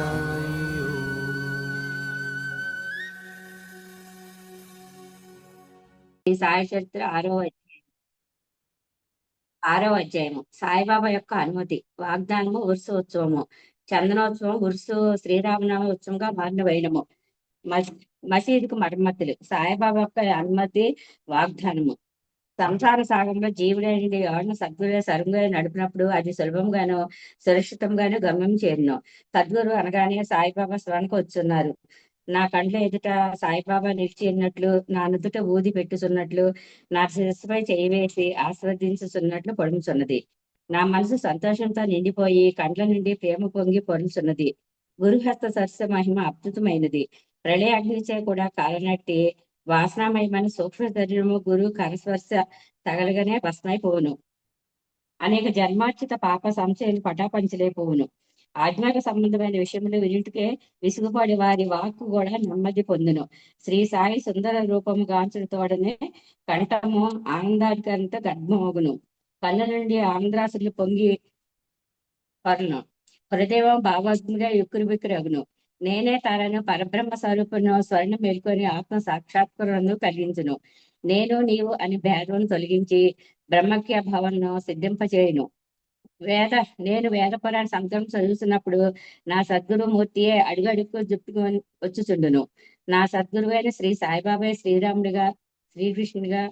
సాయి ఈ చరిత్ర ఆరో అధ్యాయం. ఆరో అధ్యాయము. సాయిబాబా యొక్క అనుమతి. వాగ్దానము ఉరుసు ఉత్సవము చందనోత్సవం ఉరుసు శ్రీరామనామ ఉత్సవంగా మారిన వైనము మస్- మసీదుకు మరమ్మతులు. సాయిబాబా యొక్క అనుమతి వాగ్దానము. సంసార సాగంలో జీవుడైన ఎవరిని సద్గురు సరంగా నడిపినప్పుడు అది సులభంగాను సురక్షితంగాను గమ్యం చేరును. సద్గురు అనగానే సాయిబాబా స్వరానికి వచ్చున్నారు. నా కండ్ల ఎదుట సాయిబాబా నిలిచి ఉన్నట్లు నా నుదుట ఊది పెట్టుచున్నట్లు నా శిరస్సుపై చేయి వేసి ఆస్వాదించుచున్నట్లు పొడుముచున్నది నా మనసు సంతోషంతో నిండిపోయి కండ్ల నుండి ప్రేమ పొంగి పొరుచున్నది గురుహస్త సరస్సు మహిమ అద్భుతమైనది. ప్రళయాగ్నిచే కూడా కాలనట్టి వాసనామయమైన సూక్ష్మ శరీరము గురు కరస్పర్శ తగలగానే భస్మైపోవును. అనేక జన్మార్చిత పాప సంశయాలు పటాపంచలేపోవును ఆజ్ఞాక సంబంధమైన విషయంలో వినిటికే విసుగుపడి వారి వాక్కు కూడా నెమ్మది పొందును. శ్రీ సాయి సుందర రూపము గాంచడంతోడనే కంఠము ఆనందానికంత గర్భమోగును కళ్ళ నుండి ఆంధ్రాసులు పొంగి పరును. హృదయం భావాత్మగా యుక్కురు బిక్కురగును నేనే తారను పరబ్రహ్మ స్వరూపును స్వర్ణ మేల్కొని ఆత్మ సాక్షాత్కరణను కలిగించును. నేను నీవు అని భేదం తొలగించి బ్రహ్మక్య భవన్ను సిద్ధింపచేయును. వేద నేను వేద పురాణ సంతం చదువుతున్నప్పుడు నా సద్గురుమూర్తియే అడుగడుగు జుట్టుకొని వచ్చుచుండును. నా సద్గురువైన శ్రీ సాయిబాబాయ్ శ్రీరాముడిగా శ్రీకృష్ణుడిగా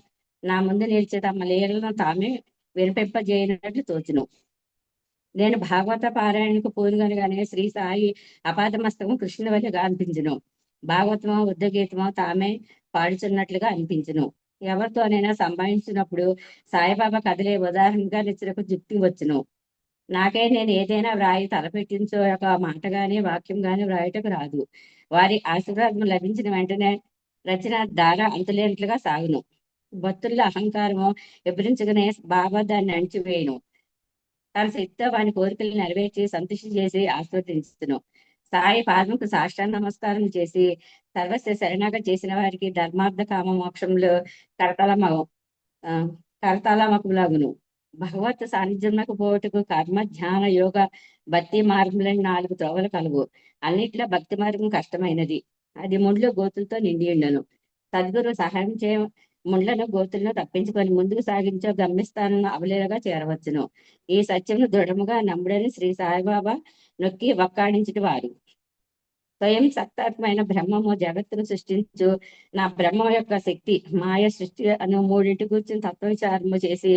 నా ముందు నిలిచే తమ లీలను తామే వినిపింపజేయనట్లు తోచును. నేను భాగవత పారాయణకు పూనుగనగానే శ్రీ సాయి అపాదమస్తకం కృష్ణుని వల్ల అనిపించును భాగవతమో ఉద్దగీతమో తామే పాడుచున్నట్లుగా అనిపించును. ఎవరితోనైనా సంభాషించినప్పుడు సాయిబాబా కదిలే ఉదాహరణగా నిచ్చినకు జుక్తి వచ్చును. నాకే నేను ఏదైనా వ్రాయి తలపెట్టించో ఒక మాట గాని వాక్యం గాని వ్రాయటకు రాదు. వారి ఆశీర్వాదం లభించిన వెంటనే రచన ధార అంతులేనట్లుగా సాగును. భక్తుల అహంకారము విభరించగానే బాబా దాన్ని అణిచివేయను. తన శక్తితో వాని కోరికలు నెరవేర్చి సంతృష్టి చేసి ఆస్వాదించును సాయి పాదముకు సాష్టాంగ నమస్కారం చేసి సర్వస్వ శరణాగతి చేసిన వారికి ధర్మార్థ కామ మోక్షంలో కరతలమ కరతలమకులాగును భగవత్ సాన్నిధ్యంలోకి పోటుకు కర్మ ధ్యాన యోగ భక్తి మార్గములని నాలుగు త్రోవలు కలుగు. అన్నిట్లో భక్తి మార్గం కష్టమైనది. అది ముండ్లు గోతులతో నిండి ఉండను. సద్గురు సహాయం చేయ ముండ్లను గోతులను తప్పించుకొని ముందుకు సాగించే గమ్యస్థానంలో అవలేలుగా చేరవచ్చును. ఈ సత్యమును దృఢముగా నమ్ముడని శ్రీ సాయిబాబా నొక్కి వక్కాడించిన వారు. స్వయం సత్తాత్మైన బ్రహ్మము జగత్తును సృష్టించు. నా బ్రహ్మ యొక్క శక్తి మాయ సృష్టి అను మూడింటి కూర్చుని తత్వ విచారము చేసి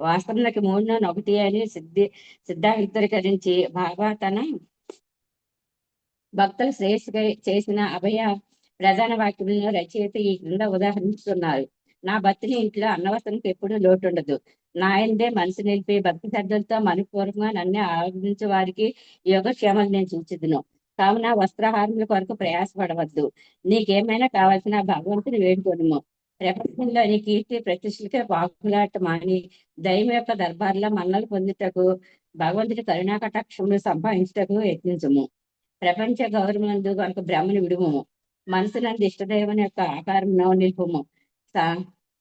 వాస్తవంలోకి మూడును ఒకటి అని సిద్ధి సిద్ధాంతరీకరించి బాబా తన భక్తుల శ్రేయస్సుగా చేసిన అభయ ప్రధాన వాక్యములను రచయిత ఈ క్రింద ఉదాహరించుతున్నారు నా భక్తిని ఇంట్లో అన్నవసరంకి ఎప్పుడూ లోటు ఉండదు నాయనదే మనసు నిలిపి భక్తి శ్రద్ధలతో మనపూర్వకంగా నన్ను ఆరాధించే వారికి యోగక్షేమాలు నేను సూచిదును కావున వస్త్రహారముల కొరకు ప్రయాసపడవద్దు. నీకేమైనా కావాల్సిన భగవంతుని వేడుకొనుము. ప్రపంచంలో నీ కీర్తి ప్రతిష్టలకే వాకులాట మాని దైవం యొక్క దర్బార్లో మన్నలు పొందుటకు భగవంతుడి కరుణా కటాక్షములు సంపాదించుటకు యత్నించుము. ప్రపంచ గౌరవమందు కనుక బ్రహ్మను విడుము మనసునందు ఇష్టదైవం యొక్క ఆకారంలో నిలుపుము.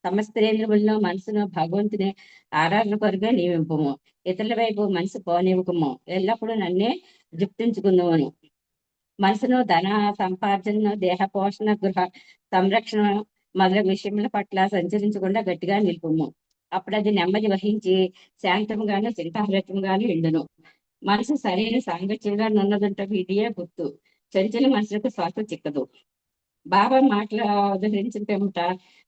సమస్తేంద్రములను మనసును భగవంతుని ఆరాధన కొరగా నియమింపము. ఇతరుల వైపు మనసు పోనివ్వకము. ఎల్లప్పుడూ నన్నే జుప్తించుకుందామను మనసును ధన సంపార్జన దేహ పోషణ గృహ సంరక్షణ మొదలగు విషయముల పట్ల సంచరించకుండా గట్టిగా నిలుపుము. అప్పుడు అది నెమ్మది వహించి శాంతంగాను చింతాహరకంగాను ఎండును మనసు సరైన సాంగత్యంగా నున్నదంటే ఇదియే గుర్తు. చంచల మనసులకు శ్వాస చిక్కదు. బాబా మాటలు ఉదహరించిన పిమ్మట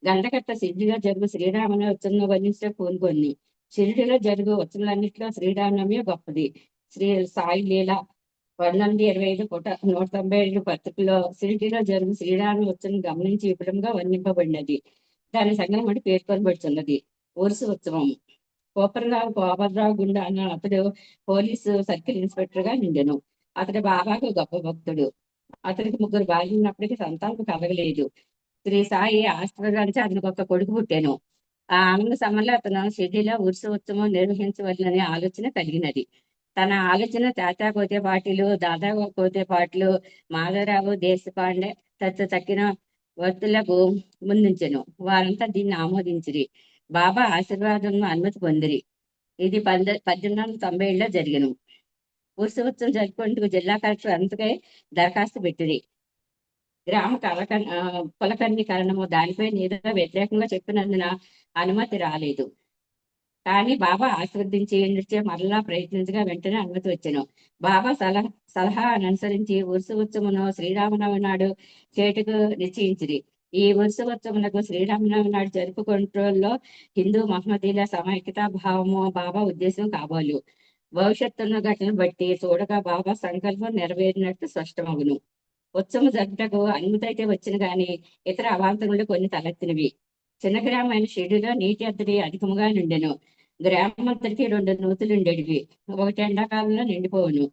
గండకట్ట సిద్ధిగా జరుగు శ్రీరామని ఉత్సవం వర్ణించే పూనుకొని షిరిడిలో జరుగు ఉత్సవాలన్నింటిలో శ్రీరామనవమి గొప్పది. శ్రీ సాయి లీల పన్నెండు ఇరవై ఐదు పూట నూట తొంభై ఐదు పత్రికలో షిరిడిలో జరుగు శ్రీరామ ఉత్సవం గమనించి విపులంగా వర్ణింపబడినది. దాని సంగతి పేర్కొనబడుతున్నది ఉరుసు ఉత్సవం. కోపరరావు కోపరరావు గుండా అన్న అతడు పోలీసు సర్కిల్ ఇన్స్పెక్టర్గా నిండెను. అతడు బాబాకు గొప్ప భక్తుడు. అతనికి ముగ్గురు భార్యలు ఉన్నప్పటికీ సంతానం కలగలేదు శ్రీ సాయి ఆశ్రయించి అతనికి ఒక కొడుకు పుట్టాను. ఆ ఆనంద సమయంలో అతను షిరిడిలో ఉత్సవోత్సవం ఉత్సవం నిర్వహించవలననే ఆలోచన కలిగినది. తన ఆలోచన తాతా కోతే పాటలు దాదా కోతే పాటలు మాధవరావు దేశపాండే తత్వ తక్కిన వర్తులకు ముందుంచెను. వారంతా దీన్ని ఆమోదించిరి. బాబా ఆశీర్వాదం అనుమతి పొందిరి. ఇది పంద పద్దెనిమిది వందల తొంభై ఏళ్ళలో జరిగను. ఉత్సవం జరుపుకుంటూ జిల్లా కలెక్టర్ అంతకై దరఖాస్తు పెట్టింది. గ్రామ కలక కులకర్ణీకరణము దానిపై నేను వ్యతిరేకంగా చెప్పినందున అనుమతి రాలేదు. కానీ బాబా ఆశీర్వదించి నృత్య మరలా ప్రయత్నించగా వెంటనే అనుమతి వచ్చాను బాబా సలహా సలహా అనుసరించి ఉత్సవమును శ్రీరామనవమి నాడు చేటుకు నిశ్చయించింది. ఈ ఉత్సవోత్సవములకు శ్రీరామనవమి నాడు జరుపుకుంటలో హిందూ మహమ్మదీల సమైక్యత భావము బాబా ఉద్దేశం కాబోలు. భవిష్యత్తున్న ఘటన బట్టి చూడగా బాబా సంకల్పం నెరవేరినట్టు స్పష్టమగును. ఉత్సవం జరుపుటకు అనుమతి అయితే వచ్చిన గాని ఇతర అవాంతరులు కొన్ని తలెత్తినవి. చిన్న గ్రామైన షిడిలో నీటి అద్దడి అధికముగా నిండెను. గ్రామంతటికి రెండు నూతులు ఉండేటివి ఒకటి ఎండాకాలంలో నిండిపోవును.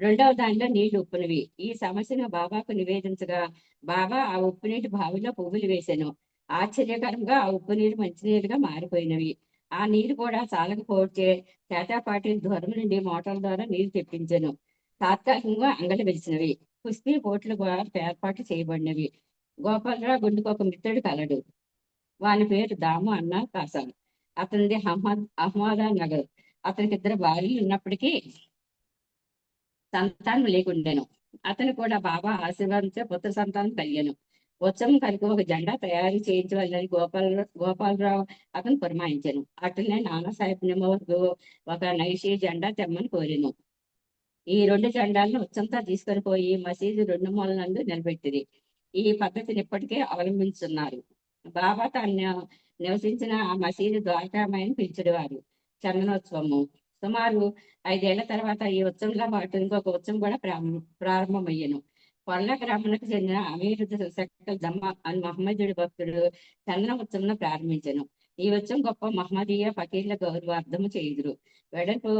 రెండవ దానిలో నీళ్ళు ఉప్పునివి. ఈ సమస్యను బాబాకు నివేదించగా బాబా ఆ ఉప్పు నీటి బావిలో పువ్వులు వేశాను ఆశ్చర్యకరంగా ఆ ఉప్పు నీరు మంచినీరుగా మారిపోయినవి. ఆ నీరు కూడా చాలకపోతే చేతాపాటి దూరం నుండి మోటార్ల ద్వారా నీరు తెప్పించను. తాత్కాలికంగా అంగలి వెలిసినవి. కుస్తీ పోట్లు కూడా ఏర్పాటు చేయబడినవి. గోపాలరావు గుండెకు ఒక మిత్రుడు కలడు. వాని పేరు దాము అన్న కాసాను అతనిది అహ్మద్ అహ్మదా నగర్ అతనికి ఇద్దరు భార్యలు ఉన్నప్పటికీ సంతానం లేకుండాను. అతను కూడా బాబా ఆశీర్వాదించే పుత్ర సంతానం కలిగాను. ఉత్సవం కలిగి ఒక జెండా తయారు చేయించవాలని గోపాల గోపాలరావు అతను పురమాయించాను అట్లనే నానాసాహెబ్ నిమ్మవరకు ఒక నైషి జెండా తెమ్మని కోరాను. ఈ రెండు జెండాలను ఉత్సంతా తీసుకొని పోయి మసీదు రెండు మూలనందు నిలబెట్టింది. ఈ పద్ధతిని ఇప్పటికే అవలంబిస్తున్నారు. బాబా తాను నివసించిన ఆ మసీదు ద్వారకామాయని పిలిచేవారు. చందనోత్సవము. సుమారు ఐదేళ్ళ తర్వాత ఈ ఉత్సవంలో పాటు ఇంకొక ఉత్సవం కూడా ప్రారంభ ప్రారంభమయ్యను. కొల్ల గ్రామానికి చెందిన అమీర్ శక్కల్ దమ్మ అని మహమ్మదుడి భక్తుడు చంద్ర ఉత్సవం ప్రారంభించను. ఈ ఉత్సవం గొప్ప మహమ్మదీయ ఫకీర్ల గౌరవార్థము చేయుదురు. వెడల్పు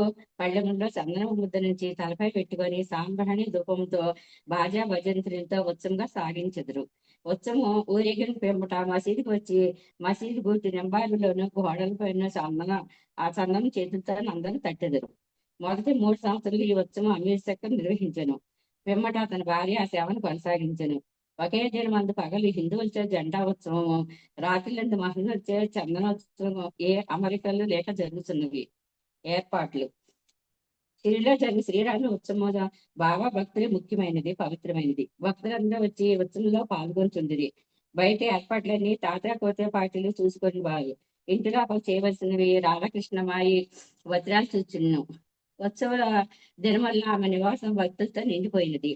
పళ్ళెములో చందనం ముద్ద నుంచి తలపై పెట్టుకొని సాంబ్రాణి ధూపంతో బాజా భజంత్రులతో ఉత్సవంగా సాగించెదరు. ఉత్సవం ఊరేగిన పెంపట మసీదుకి వచ్చి మసీదు గుర్తి నింబాలులోను గోడల పైన చందన ఆ చందనం చేతులతో అందరూ తట్టెదరు. మొదటి మూడు సంవత్సరాలు ఈ ఉత్సవం అమీర్ శక్తం నిర్వహించను. పిమ్మట అతని భార్య ఆ సేవను కొనసాగించను. ఒకే జన్మందు పగలు హిందువులచే జెండా ఉత్సవము రాత్రిలందు మహిళలచే చందనోత్సవం ఏ అమరికలు లేక జరుగుతున్నవి. ఏర్పాట్లు. శ్రీలో జరిగిన శ్రీరాముల ఉత్సవం బాబా భక్తులే ముఖ్యమైనది పవిత్రమైనది. భక్తులందరూ వచ్చి ఉత్సవంలో పాల్గొంటుండేది బయట ఏర్పాట్లన్నీ తాత కోతే పార్టీలు చూసుకొని వారు. ఇంటిలో చేయవలసినవి రాధాకృష్ణమాయి వజ్రాలు చూచున్నాం ఉత్సవ దినమల్లా ఆమె నివాసం భక్తులతో నిండిపోయినది.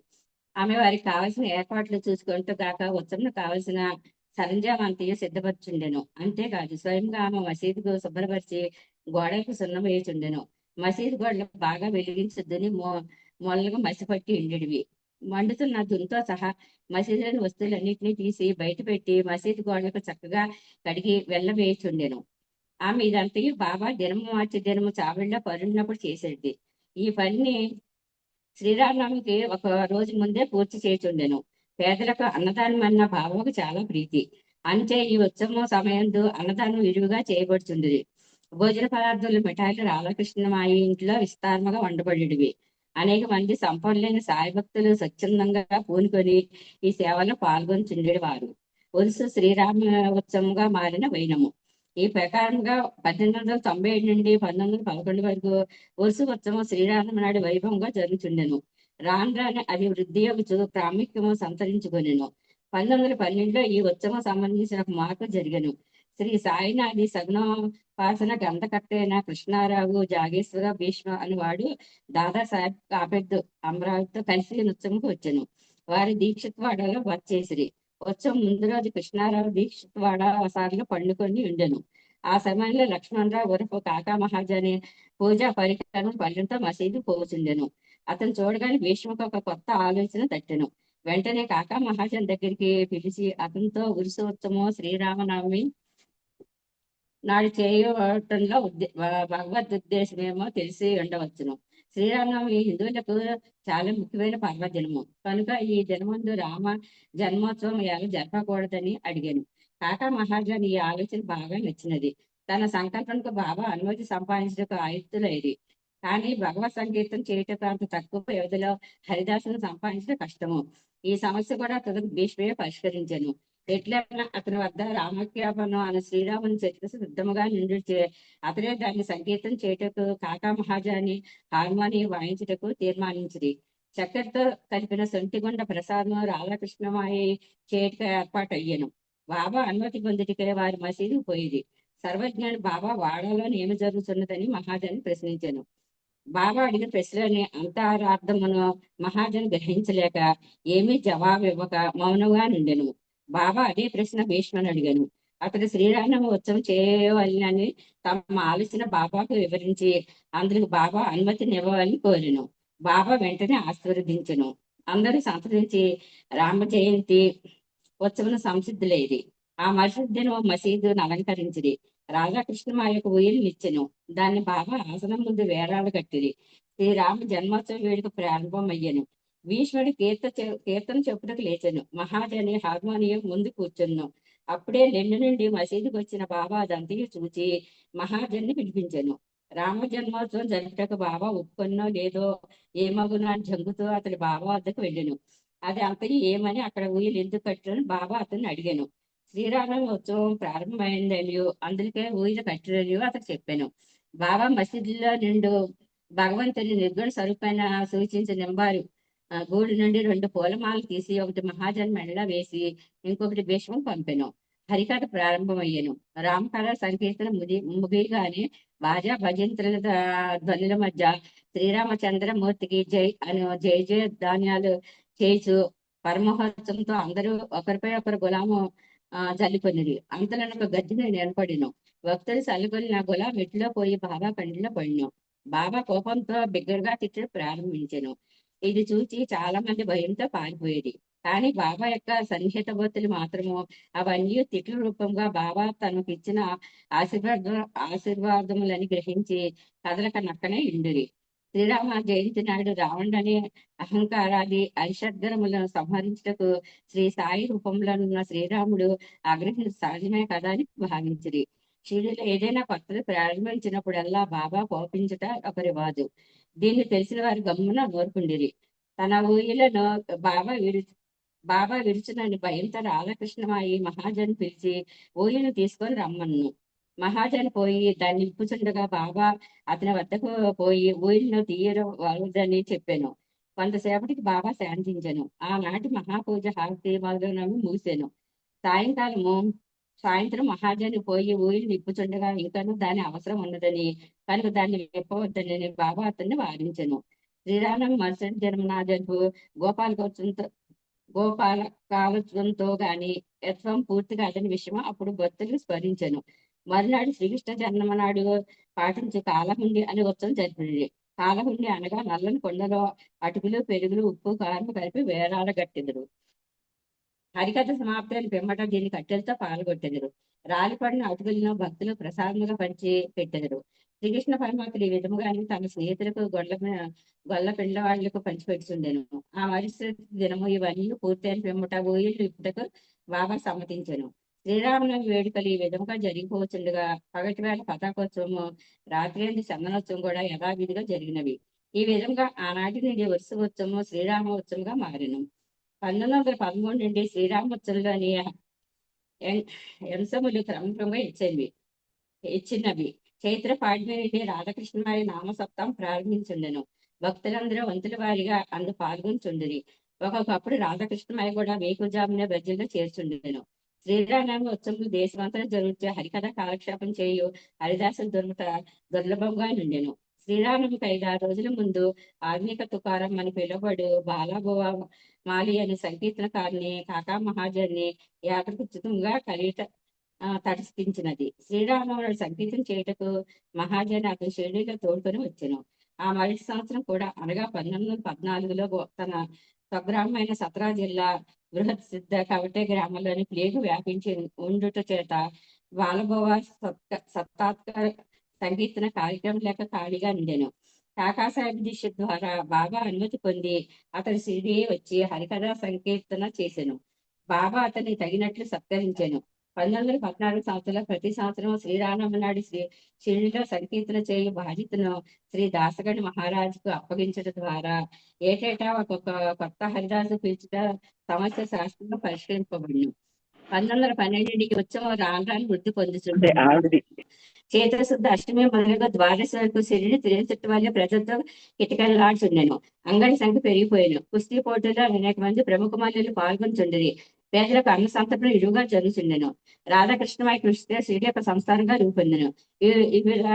ఆమె వారికి కావలసిన ఏర్పాట్లు చూసుకుంటూ కాక ఉత్సవం కావలసిన సరంజాం సిద్ధపరచుండెను. అంతేకాదు స్వయంగా ఆమె మసీదుకు శుభ్రపరిచి గోడలకు సున్నం వేయుచుండెను. మసీదు గోడలు బాగా వెలిగించుద్దని మొ మొల్లగా మసిపట్టి ఉండేవి మండుతున్న దుంతో సహా మసీదులోని వస్తువులన్నింటినీ తీసి బయట పెట్టి మసీదు గోడలకు చక్కగా కడిగి వెళ్ళవేయుచుండెను ఆమె ఇదంతయు బాబా దినము మార్చి దినము చావిళ్ళ పరున్నప్పుడు చేసేది. ఈ పనిని శ్రీరామనవమికి ఒక రోజు ముందే పూర్తి చేచుండెను పేదలకు అన్నదానం అన్న బాబాకు చాలా ప్రీతి. అంతే ఈ ఉత్సవం సమయంలో అన్నదానం విరివిగా చేయబడుతుంది భోజన పదార్థాలు మిఠాయిలు రాధాకృష్ణ మా ఇంట్లో విస్తారముగా వండబడివి అనేక మంది సంపన్నులైన సాయి భక్తులు స్వచ్ఛందంగా పూనుకొని ఈ సేవలో పాల్గొని చుండేవారు ఉరుసు శ్రీరామ ఉత్సవంగా మారిన వైనము. ఈ ప్రకారంగా పద్దెనిమిది వందల తొంభై ఏడు నుండి పంతొమ్మిది వందల పదకొండు వరకు వరుస ఉత్సవం శ్రీరామ నాడు వైభవంగా జరుగుతుండెను రాను రాను అది వృద్ధి యొక్క ప్రాముఖ్యము సంతరించుకొనెను. పంతొమ్మిది వందల పన్నెండులో ఈ ఉత్సవం సంబంధించిన ఒక మార్పు జరిగను. శ్రీ సాయినాథి సగుణోపాసన గ్రంథకర్త అయిన కృష్ణారావు జాగేశ్వర భీష్మ అని వాడు దాదాసాహెబ్ కాపెద్దు అమరావతితో కలిసి ఉత్సవంకు వచ్చాను. వారి దీక్షిత్వాడలో వచ్చేసిరి వచ్చే ముందు రోజు కృష్ణారావు దీక్షిత్వాడ వసారిలో పండుకొని ఉండెను. ఆ సమయంలో లక్ష్మణరావు ఉరపు కాకా మహాజని పూజా పరికరం పల్లెంతో మసీదు పోచుండెను అతను చూడగానే భీష్మకు ఒక కొత్త ఆలోచన తట్టెను. వెంటనే కాకా మహాజన్ దగ్గరికి పిలిచి అతనితో ఉత్సవము శ్రీరామనవమి నాడు చేయటంలో భగవద్ ఉద్దేశమేమో తెలిసి ఉండవచ్చును. శ్రీరామనవమి హిందువులకు చాలా ముఖ్యమైన పర్వదినము. కనుక ఈ దినముందు రామ జన్మోత్సవం ఎలా జరపకూడదని అడిగాను. కాకా మహాజన్ ఈ ఆలోచన బాగా నచ్చినది. తన సంకల్పంకు బాబా అనుమతి సంపాదించడానికి ఆయుక్తులైది కానీ భగవత్ సంగీతం చేయటం అంత తక్కువ వ్యవధిలో హరిదాసును సంపాదించడం కష్టము. ఈ సమస్య కూడా తుదకు భీష్మే పరిష్కరించాను. ఎట్లైనా అతని వద్ద రామజ్ఞాపనం అనే శ్రీరాముని చరిత్ర సిద్ధముగా నిండు అతనే దాన్ని సంగీతం చేయుటకు కాకా మహాజాని హార్మోని వాయించుటకు తీర్మానించింది చక్కెరతో కలిపిన సొంటిగుండ ప్రసాదం రాధాకృష్ణమాయి చేయటం ఏర్పాటు అయ్యాను బాబా అనుమతి పొందుటికే వారి మసీదు పోయేది. సర్వజ్ఞాని బాబా వాడలో ఏమి జరుగుతున్నదని మహాజన్ ప్రశ్నించాను. బాబా అడిగిన ప్రశ్నలని అంతరార్థమును మహాజన్ గ్రహించలేక ఏమీ జవాబు ఇవ్వక మౌనంగా నుండెను. బాబా అదే ప్రశ్న భీష్మని అడిగాను. అతడు శ్రీరామ ఉత్సవం చేయవలనని తమ ఆలోచన బాబాకు వివరించి అందుకు బాబా అనుమతిని ఇవ్వాలని కోరిను. బాబా వెంటనే ఆశీర్వదించను. అందరూ సంప్రదించి రామ జయంతి ఉత్సవం సంసిద్ధులేది ఆ మరుసటి దినం మసీదును అలంకరించింది రాధాకృష్ణ మా యొక్క ఊయలు నిచ్చెను. దాన్ని బాబా ఆసనం ముందు వేరాలు కట్టిది శ్రీరామ జన్మోత్సవ వేడుక ప్రారంభం భీష్ముడి కీర్త కీర్తన చెప్పుటకు లేచాను. మహాజని హార్మోనియం ముందు కూర్చున్నాను అప్పుడే లెండు నుండి మసీదుకు వచ్చిన బాబా అదంతయు చూచి మహాజన్ని పిలిపించెను రామ జన్మోత్సవం జరుపుటకు బాబా ఒప్పుకున్నో లేదో ఏమగునో అని జంగుతూ అతడి బాబా వద్దకు వెళ్ళాను. అది అంతయు ఏమని అక్కడ ఊయలు ఎందుకు కట్టారని బాబా అతన్ని అడిగాను. శ్రీరామ ఉత్సవం ప్రారంభమైందనియో అందుకే ఊయలు కట్టిరనియో అతను చెప్పాను. బాబా మసీదులో నిండు భగవంతుని నిర్గుణ స్వరూపాన్ని సూచించిన నింబారు గూడు నుండి రెండు పూలమాలు తీసి ఒకటి మహాజన్ మెడలో వేసి ఇంకొకటి భీష్మం పంపెను. హరికథ ప్రారంభమయ్యను. రామకథ సంకీర్తన ముది ముగిగానే బాజా భజంత్రుల ధ్వనుల మధ్య శ్రీరామచంద్రమూర్తికి జై అని జై జయ ధాన్యాలు చేసు పరమహోత్సవంతో అందరూ ఒకరిపై ఒకరు గులాము చల్లుకొనిది అంతలో ఒక గద్దెను నిలబడిను. భక్తులు చల్లుకొని నా గులాం మెట్లో పోయి బాబా కంటిలో పడిను. బాబా కోపంతో బిగ్గరగా తిట్టడం ప్రారంభించాను. ఇది చూచి చాలా మంది భయంతో పారిపోయేది. కానీ బాబా యొక్క సన్నిహిత బోతులు మాత్రము అవన్నీ తిట్లు రూపంగా బాబా తనకు ఇచ్చిన ఆశీర్వాద ఆశీర్వాదములని గ్రహించి కదలక నక్కనే ఇండిరి. శ్రీరామ జయంతి నాయుడు రావణుడనే అహంకారాది ఐషద్గరములను సంహరించటకు శ్రీ సాయి రూపంలో ఉన్న శ్రీరాముడు ఆగ్రహించి సహజమే కదా అని భావించిరి. షిరిడిలో ఏదైనా కొత్తది ప్రారంభించినప్పుడల్లా బాబా కోపించుట ఒక రివాజు దీన్ని తెలిసిన వారు గమ్మున నోరుకుండిరి తన ఊయలను బాబా విడి బాబా విడిచినని భయంతో రాధాకృష్ణమాయి మహాజన్ పిలిచి ఊయను తీసుకొని రమ్మన్ను. మహాజన్ పోయి దాన్ని నింపుచుండగా బాబా అతని వద్దకు పోయి ఊయలను తీయడం చెప్పాను. కొంతసేపటికి బాబా శాంతించాను. ఆనాటి మహాపూజ హారతి మొదలైనవి మూసాను. సాయంకాలము సాయంత్రం మహాజని పోయి ఊయిలు నిప్పుచుండగా ఇంకనూ దాని అవసరం ఉన్నదని కనుక దాన్ని విప్పవద్దని బాబా అతన్ని వారించను శ్రీరామ మరుసటి జన్మనాథకు గోపాల గోత్రంతో గోపాల కాలత్వంతో గాని యత్వం పూర్తిగా అతని విషయం అప్పుడు భక్తులు స్మరించను. మరునాడు శ్రీకృష్ణ జన్మనాడు పాటించే కాలహుండి అనే ఉత్సవం జరిపినది కాలహుండి అనగా నల్లని కొండలో అటుకులు పెరుగులు ఉప్పు కారం కలిపి వేరాల గట్టిందరు హరికథ సమాప్తిని పిమ్మట దీన్ని కట్టెలతో పాల్గొట్టెదరు రాలిపడిన అటుకులను భక్తులు ప్రసాదముగా పంచి పెట్టెదరు. శ్రీకృష్ణ పరమాత్ముడు ఈ విధముగానే తన స్నేహితులకు గొల్ల గొల్ల పిల్లవాళ్ళకు పంచిపెడుతుండెను. ఆ మరుసటి దినము ఇవన్నీ పూర్తయిన పిమ్మట ఊయిళ్ళు ఇప్పుటకు బాబా సమ్మతించెను. శ్రీరామనవమి వేడుకలు ఈ విధంగా జరిగిపోతుండగా పగటి వేళ పతాకోత్సవము రాత్రి అంది చందనోత్సవం కూడా యథావిధిగా జరిగినవి. ఈ విధంగా ఆనాటి నుండి వరుస ఉత్సవము శ్రీరామ ఉత్సవంగా మారిను. పంతొమ్మిది వందల పదమూడు నుండి శ్రీరామోత్సవంలోని అంశములు క్రమక్రమంగా ఇచ్చేవి. ఇచ్చినవి. చైత్ర పాడ్మి నుండి రాధాకృష్ణమారి నామ నామసప్తం ప్రారంభించుండెను. భక్తులందరూ వంతుల వారిగా అందు పాల్గొంచుండిరి. ఒకప్పుడు రాధాకృష్ణమాయ కూడా వేకుజామున భజనలో చేర్చుండెను. శ్రీరామ ఉత్సవం దేశమంతటా జరుగుతూ హరికథ కాలక్షేపం చేయు హరిదాసులు దొరుకుత దుర్లభంగా నుండెను. శ్రీరామునికి ఆరు రోజుల ముందు ఆధునిక తుకారం అని పిలువబడు బాలాగోవా మాలి అనే సంకీర్తనకారిని కాకా మహాజన్ని యాత్రకుచితంగా కలిట తటస్థించినది. శ్రీరామరావు సంకీర్తన చేయుటకు మహాజన్ అతని షిరిడీలో తోడుకొని వచ్చాను. ఆ మరుసటి సంవత్సరం కూడా అనగా పంతొమ్మిది వందల పద్నాలుగులో తన స్వగ్రామమైన సత్రా జిల్లా బృహత్ సిద్ధ కవటే గ్రామంలోని ప్లేగు వ్యాపించి ఉండుట చేత బాలగోవా సత్క సత్తాత్కర సంకీర్తన కార్యక్రమం లేక ఖాళీగా ఉండెను. కాకాసాహెబ్ దీక్షిత్ ద్వారా బాబా అనుమతి పొంది అతని షిరిడి వచ్చి హరికథ సంకీర్తన చేశాను బాబా అతన్ని తగినట్లు సత్కరించాను. పంతొమ్మిది వందల పద్నాలుగు సంవత్సరంలో ప్రతి సంవత్సరం శ్రీరామనాడు శ్రీ షిరిడిలో సంకీర్తన చేయు బాధ్యతను శ్రీ దాసగడి మహారాజుకు అప్పగించడం ద్వారా ఏటేటా ఒక్కొక్క కొత్త హరిదాసు పిలుచుట సమస్య శాస్త్రంలో పరిష్కరింపబడిను. పంతొమ్మిది వందల పన్నెండుకి ఉత్సవం రాను రాను వృద్ధి పొందుతుంది చైత్రశుద్ధ అష్టమి మొదలుగా ద్వాదశి వరకు సిరిని తిరుగుతుట్టు వల్ల ప్రజలతో కిటకలాడుచుండెను. అంగడి సంఖ్య పెరిగిపోయాను. కుస్తీ పోటీలో అనేక మంది ప్రముఖ మహిళలు పాల్గొంచుండేది పేదలకు అన్న సంతపం ఇరువుగా జరుగుతుండెను రాధాకృష్ణమై కృష్ణ శ్రీడి యొక్క సంస్థానంగా రూపొందను. వివిధ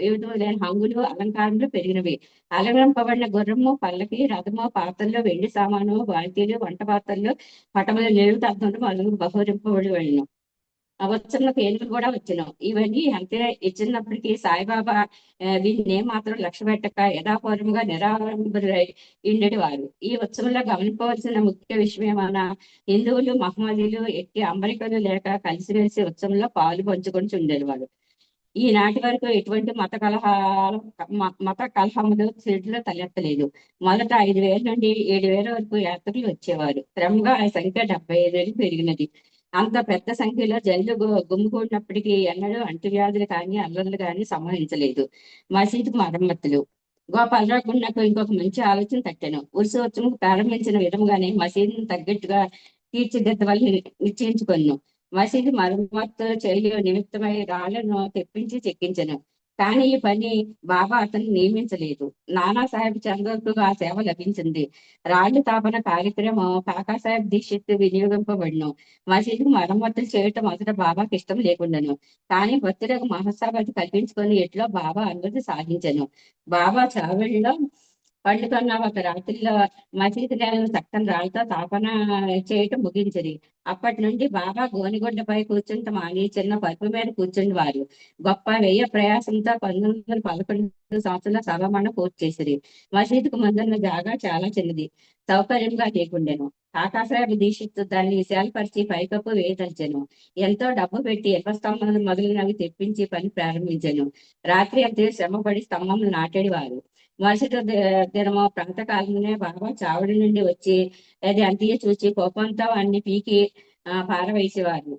ఇవి హంగులు అలంకారములు పెరిగినవి. అలంకరింపబడిన గుర్రము పల్లకి రథము పాత్రలు వెండి సామాను బాల్తీలు వంట పాత్రలు పటములు నిలువుటద్దంలో మొదలు బహురింపబడి వెళ్ళను. అవసరంలో పేర్లు కూడా వచ్చినాం ఇవన్నీ అంతే ఇచ్చినప్పటికీ సాయిబాబా ఆ, మాత్రం లక్ష్య పెట్టక యథాపూర్వముగా నిరాడంబరై ఉండేటి వారు. ఈ ఉత్సవంలో గమనించవలసిన ముఖ్య విషయం ఏమన్నా హిందువులు మహమ్మదీలు ఎట్టి అమరికలు లేక కలిసిమెలిసి ఉత్సవంలో పాలు పంచుకొని ఉండేవారు ఈనాటి వరకు ఎటువంటి మత కలహాలు మ- మత కలహములు సిడ్లో తలెత్తలేదు. మొదట ఐదు వేల నుండి ఏడు వేల వరకు యాత్రికులు వచ్చేవారు. క్రమంగా ఆ సంఖ్య డెబ్బై ఐదు వేలు పెరిగినది. అంత పెద్ద సంఖ్యలో జనులు గు- గుమ్మికూడినప్పటికీ ఎన్నడూ అంటువ్యాధులు కానీ అల్లర్లు కానీ సంభవించలేదు మసీదు మరమ్మతులు. గోపాలరావు నాకు ఇంకొక మంచి ఆలోచన తట్టాను. ఉత్సవోత్సవం ప్రారంభించిన విధముగానే మసీదును తగ్గట్టుగా తీర్చిదిద్దవల్లి నిశ్చయించుకున్నాను మసీదు మరమ్మత్తు చేయు నిమిత్తమై రాళ్ళను తెప్పించి చెక్కించను. కానీ ఈ పని బాబా అతను నియమించలేదు. నానా సాహెబ్ చంద్రకు ఆ సేవ లభించింది. రాళ్ళు తాపన కార్యక్రమం కాకాసాహెబ్ దీక్షిత్ వినియోగింపబడిను. మసీదుకు మరమ్మతులు చేయటం మొదట బాబాకి ఇష్టం లేకుండాను. కానీ భక్తులకు మహాసాగతి కల్పించుకొని ఎట్లో బాబా అనుమతి సాధించను. బాబా చావుల్లో పండుగన్న ఒక రాత్రిలో మసీదు నేలను చక్కని రాళ్ళతో తాపన చేయటం ముగించది అప్పటి నుండి బాబా గోనిగుడ్డపై కూర్చుంట మాని చిన్న పరుపు మీద కూర్చుని వారు. గొప్ప వ్యయ ప్రయాసంతో పంతొమ్మిది వందల పదకొండు సంవత్సరంలో సభమణ పూర్తి చేసిరి. మసీదుకు ముందున్న జాగా చాలా చిన్నది. సౌకర్యంగా లేకుండెను. ఆకాశరాబి దీక్షిస్తూ దాన్ని విశాలపరిచి పైకప్పు వేయదలిచాను. ఎంతో డబ్బు పెట్టి ఇనుప స్తంభం మొదలైనవి తెప్పించి పని ప్రారంభించాను. రాత్రి అంతే శ్రమపడి స్తంభం నాటేవారు మరుసటి దినము ప్రాతకాలంలోనే బాబా చావడి నుండి వచ్చి అది అంతయే చూసి కోపంతో అన్ని పీకి ఆ, పారవేసేవారు.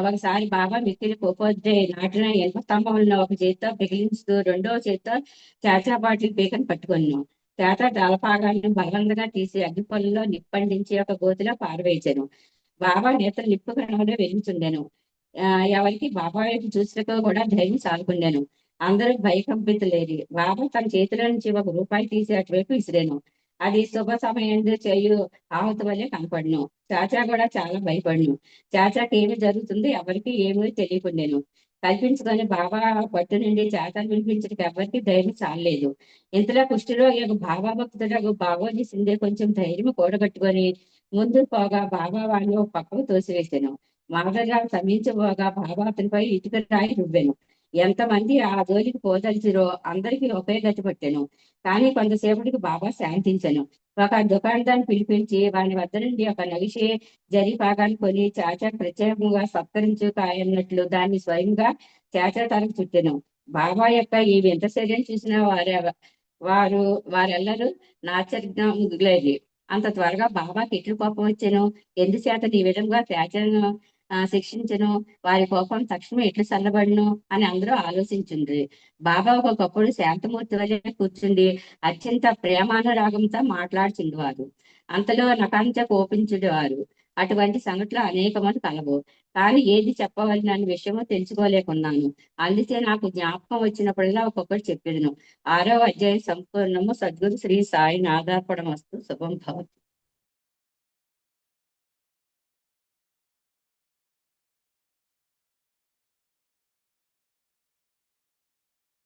ఒకసారి బాబా మిక్కిలి కోపోద్రే నాటిన ఇనుప స్తంభంలో ఒక చేతితో పిగిలించుతూ రెండో చేతితో చాచా బాటిల్ పీకని పట్టుకున్నాను. చేత తలపాగాలను బలవంతంగా తీసి అగ్గి పొలంలో నిప్పండించి ఒక గోతిలో పారవేశాను. బాబా నేతలు నిప్పు కణంలో వెలించుండెను ఆ, ఎవరికి బాబా వైపు చూసినకు కూడా ధైర్యం సాగుకుండాను అందరూ భయకంపితులేరి. బాబా తన చేతిలో నుంచి ఒక రూపాయి తీసి అటువైపు విసిరాను. అది శుభ సమయం చేయు ఆహుతి వల్లే కనపడను. చాచా కూడా చాలా భయపడను. చాచాకి ఏమి జరుగుతుంది ఎవరికి ఏమీ తెలియకుండాను. కల్పించుకొని బాబా పట్టు నుండి చేతలు వినిపించడానికి ఎవరికి ధైర్యం చాలలేదు. ఇంతలో కుష్టిలో బాబా భక్తులకు బాబోజీ సిందే కొంచెం ధైర్యం కూడగట్టుకొని ముందు పోగా బాబా వాడిని ఒక పక్కకు తోసివేశాను. మాధవరావు సమీపించబోగా బాబా అతనిపై ఇటుక రాయి రువ్వాను. ఎంతమంది ఆ జోలికి పోదలిచిరో అందరికీ ఒకే గతి పట్టాను. కానీ కొంతసేపటికి బాబా శాంతించను. ఒక దుకాణదాన్ని పిలిపించి వాని వద్ద నుండి ఒక నగిషి జరిపాగాన్ని కొని చాచా ప్రత్యేకంగా సత్కరించు కాయన్నట్లు దాన్ని స్వయంగా చాచా తనకు చుట్టెను. బాబా యొక్క ఈ వింత శరీరం చూసిన వారి వారు వారెల్లరూ నాచర్యలేదు అంత త్వరగా బాబాకి ఎట్లు కోపం వచ్చాను? ఎందుచేత ఈ విధంగా చాచాను శిక్షించను వారి కోపం తక్షణం ఎట్లు చల్లబడును అని అందరూ ఆలోచించుండ్రి. బాబా ఒకప్పుడు శాంతమూర్తి వలె కూర్చుండి అత్యంత ప్రేమానురాగంతో మాట్లాడుచుండేవారు అంతలో నకాంచ కోపించుడేవారు అటువంటి సంఘటనలు అనేక మంది కలవు. కానీ ఏది చెప్పవలనని విషయమో విషయము తెలుసుకోలేకున్నాను. అందుకే నాకు జ్ఞాపకం వచ్చినప్పుడల్లా ఒక్కొక్కటి చెప్పేదను. ఆరో అధ్యాయం సంపూర్ణము సద్గురు శ్రీ సాయి నాదార్పణం వస్తు శుభం భవతి.